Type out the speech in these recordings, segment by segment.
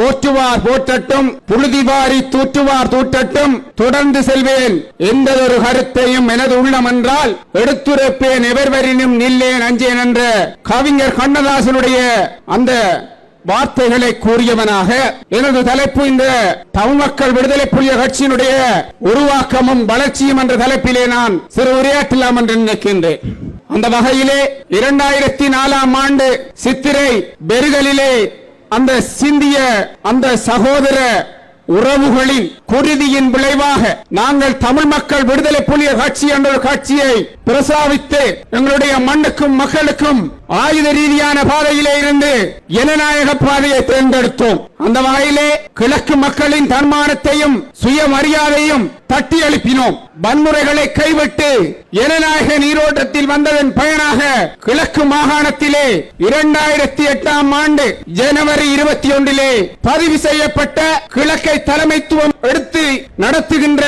போற்றுவார் போற்றட்டும். புழுதிவாரி தூற்றுவார் தூற்றட்டும். தொடர்ந்து செல்வேன். எந்ததொரு கருத்தையும் எனது உள்ளம் என்றால் எடுத்துரைப்பேன் எவர்வரினும் நில்லேன் அஞ்சேன் என்ற கவிஞர் கண்ணதாசனுடைய அந்த வார்த்தைகளை கூறியவனாக எனது தலைப்பு இந்த தமிழ் மக்கள் விடுதலை புலிய கட்சியினுடைய உருவாக்கமும் வளர்ச்சியும் என்ற தலைப்பிலே நான் சிறு உரையாற்றலாம் என்று நினைக்கின்றேன். அந்த வகையிலே இரண்டாயிரத்தி நாலாம் ஆண்டு சித்திரை பெருகலிலே அந்த சிந்திய அந்த சகோதர உறவுகளின் குருதியின் விளைவாக நாங்கள் தமிழ் மக்கள் விடுதலை புலிய கட்சி என்ற ஒரு கட்சியை பிரசாவித்து எங்களுடைய மண்ணுக்கும் மக்களுக்கும் ஆயுத ரீதியான பாதையிலே இருந்து ஜனநாயக பாதையை தேர்ந்தெடுத்தோம். அந்த வகையிலே கிழக்கு மக்களின் தன்மானத்தையும் சுயமரியாதையும் தட்டி எழுப்பினோம். வன்முறைகளை கைவிட்டு ஜனநாயக நீரோட்டத்தில் வந்ததன் பயனாக கிழக்கு மாகாணத்திலே இரண்டாயிரத்தி எட்டாம் ஆண்டு ஜனவரி இருபத்தி ஒன்றிலே பதிவு செய்யப்பட்ட கிழக்கை தலைமைத்துவம் எடுத்து நடத்துகின்ற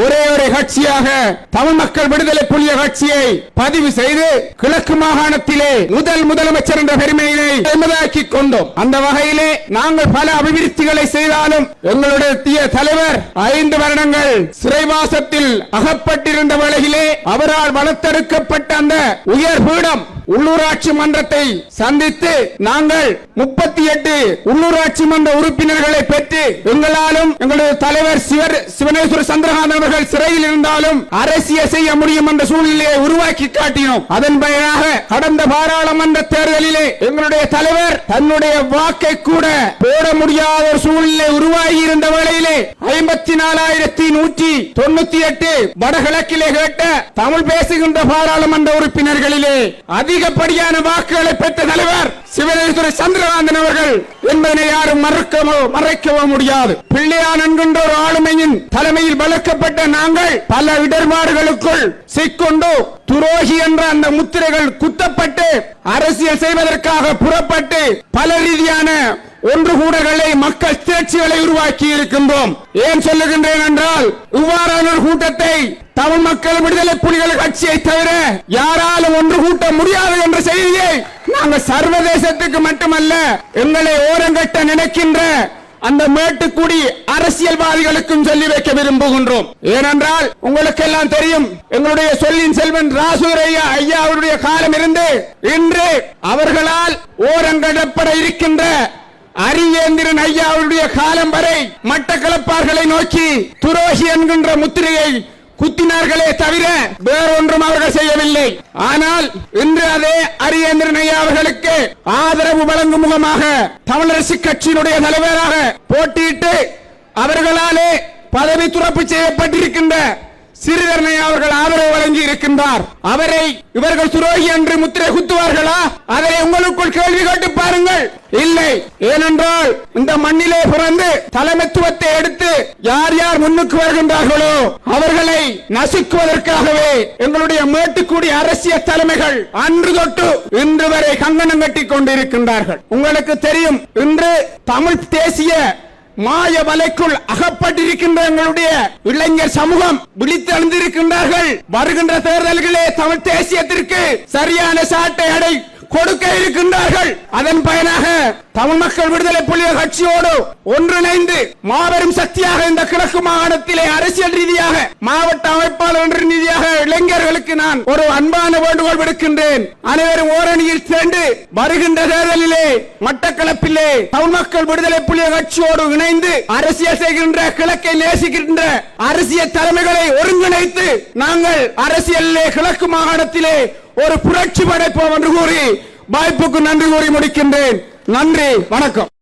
ஒரே ஒரு கட்சியாக தமிழ் மக்கள் விடுதலை புலிய கட்சியை பதிவு செய்து கிழக்கு மாகாணத்திலே முதல் முதலமைச்சர் என்ற பெருமையினை எமதாக்கி கொண்டோம். அந்த வகையிலே நாங்கள் பல அபிவிருத்திகளை செய்தாலும் எங்களுடைய தலைவர் ஐந்து வருடங்கள் சிறைவாசத்தில் அகப்பட்டிருந்த வேளையிலே அவரால் வளர்த்தெடுக்கப்பட்ட அந்த உயர் பீடம் உள்ளூராட்சி மன்றத்தை சந்தித்து நாங்கள் முப்பத்தி எட்டு உள்ளூராட்சி மன்ற உறுப்பினர்களை பெற்று எங்களாலும் எங்களுடைய தலைவர் சிவர் சிவனேஸ்வர சந்திரகாந்த் அவர்கள் சிறையில் இருந்தாலும் அரசியல் செய்ய முடியும் என்ற சூழ்நிலையை உருவாக்கி காட்டினோம். அதன் பயனாக கடந்த பாராளுமன்ற தேர்தலிலே எங்களுடைய தலைவர் தன்னுடைய வாக்கை கூட போட முடியாத ஒரு சூழ்நிலை உருவாகி இருந்த வேளையிலே ஐம்பத்தி நாலாயிரத்தி நூற்றி தொண்ணூத்தி எட்டு வடகிழக்கிலே கேட்ட தமிழ் பேசுகின்ற பாராளுமன்ற உறுப்பினர்களிலே அதிகப்படியான வாக்குகளை பெற்ற தலைவர் சிவனேஸ்வர சந்திரகாந்தன் அவர்கள் என்பதனை யாரும் மறக்கவோ மறைக்கவோ முடியாது. பிள்ளையான் என்கின்ற ஒரு ஆளுமையின் தலைமையில் வளர்க்கப்பட்ட நாங்கள் பல இடர்பாடுகளுக்குள் சிக்கொண்டு துரோகி என்ற அந்த முத்திரைகள் குத்தப்பட்டு அரசியல் செய்வதற்காக புறப்பட்டு பல ரீதியான ஒன்று கூடங்களை மக்கள் திரட்சிகளை உருவாக்கி இருக்கின்றோம் ஏன் சொல்லுகின்றேன் என்றால் இவ்வாறான ஒரு கூட்டத்தை தமிழ் மக்கள் விடுதலை புலிகள் கட்சியை தவிர யாராலும் ஒன்று கூட்ட முடியாது என்ற செய்தியை நாங்கள் சர்வதேசத்துக்கு மட்டுமல்ல எங்களை ஓரங்கட்ட நினைக்கின்ற அந்த மேட்டுக்குடி அரசியல்வாதிகளுக்கும் சொல்லி வைக்க விரும்புகின்றோம். ஏனென்றால் உங்களுக்கு எல்லாம் தெரியும் எங்களுடைய சொல்லின் செல்வன் ராசூரையா ஐயா அவருடைய காலம் இருந்து இன்று அவர்களால் ஓரங்கடப்பட இருக்கின்ற அரியேந்திரன் ஐயா அவருடைய காலம் வரை மட்டக்களப்பார்களை நோக்கி துரோகி என்கின்ற முத்திரையை குத்தினார்களே தவிர வேறொன்றும் அவர்கள் செய்யவில்லை. ஆனால் இன்று அதே அரியேந்திரன் ஐயா அவர்களுக்கு ஆதரவு வழங்கும் முகமாக தமிழரசு கட்சியினுடைய தலைவராக போட்டியிட்டு அவர்களாலே பதவி துறப்பு செய்யப்பட்டிருக்கின்ற சிறுதரனை அவர்கள் ஆதரவு வழங்கி இருக்கின்றார் அவரை இவர்கள் துரோகி என்று முத்திரை குத்துவார்களா? அதை உங்களுக்குள் கேள்வி கேட்டு பாருங்கள். இல்லை. ஏனென்றால் இந்த மண்ணிலே பிறந்து தலைமைத்துவத்தை எடுத்து யார் யார் முன்னுக்கு வருகின்றார்களோ அவர்களை நசுக்குவதற்காகவே எங்களுடைய மேட்டுக்கூடிய அரசியல் தலைமைகள் அன்று தொட்டு இன்று வரை கங்கணம் கட்டிக் கொண்டிருக்கின்றார்கள். உங்களுக்கு தெரியும் இன்று தமிழ் தேசிய மாய வலைக்குள் அகப்பட்டிருக்கின்ற எங்களுடைய இளைஞர் சமூகம் விழித்தெழுந்திருக்கின்றார்கள் வருகின்ற தேர்தல்களே தமிழ் தேசியத்திற்கு சரியான சாட்டை அடை கொடுக்க இருக்கின்றார்கள். அதன் பயனாக தமிழ் மக்கள் விடுதலை புலிகள் கட்சியோடு ஒன்றிணைந்து மாபெரும் சக்தியாக இந்த கிழக்கு மாகாணத்திலே அரசியல் ரீதியாக மாவட்ட அமைப்பாளர் என்ற ரீதியாக இளைஞர்களுக்கு நான் ஒரு அன்பான வேண்டுகோள் விடுக்கின்றேன். அனைவரும் ஓரணியில் சேர்ந்து வருகின்ற தேர்தலிலே மட்டக்களப்பிலே தமிழ் மக்கள் விடுதலை புலிகள் கட்சியோடு இணைந்து அரசியல் செய்கின்ற கிழக்கை நேசிக்கின்ற அரசியல் தலைமைகளை ஒருங்கிணைத்து நாங்கள் அரசியலிலே கிழக்கு மாகாணத்திலே ஒரு புரட்சி படைப்போம் என்று கூறி வாய்ப்புக்கு நன்றி கூறி முடிக்கின்றேன். நன்றி வணக்கம்.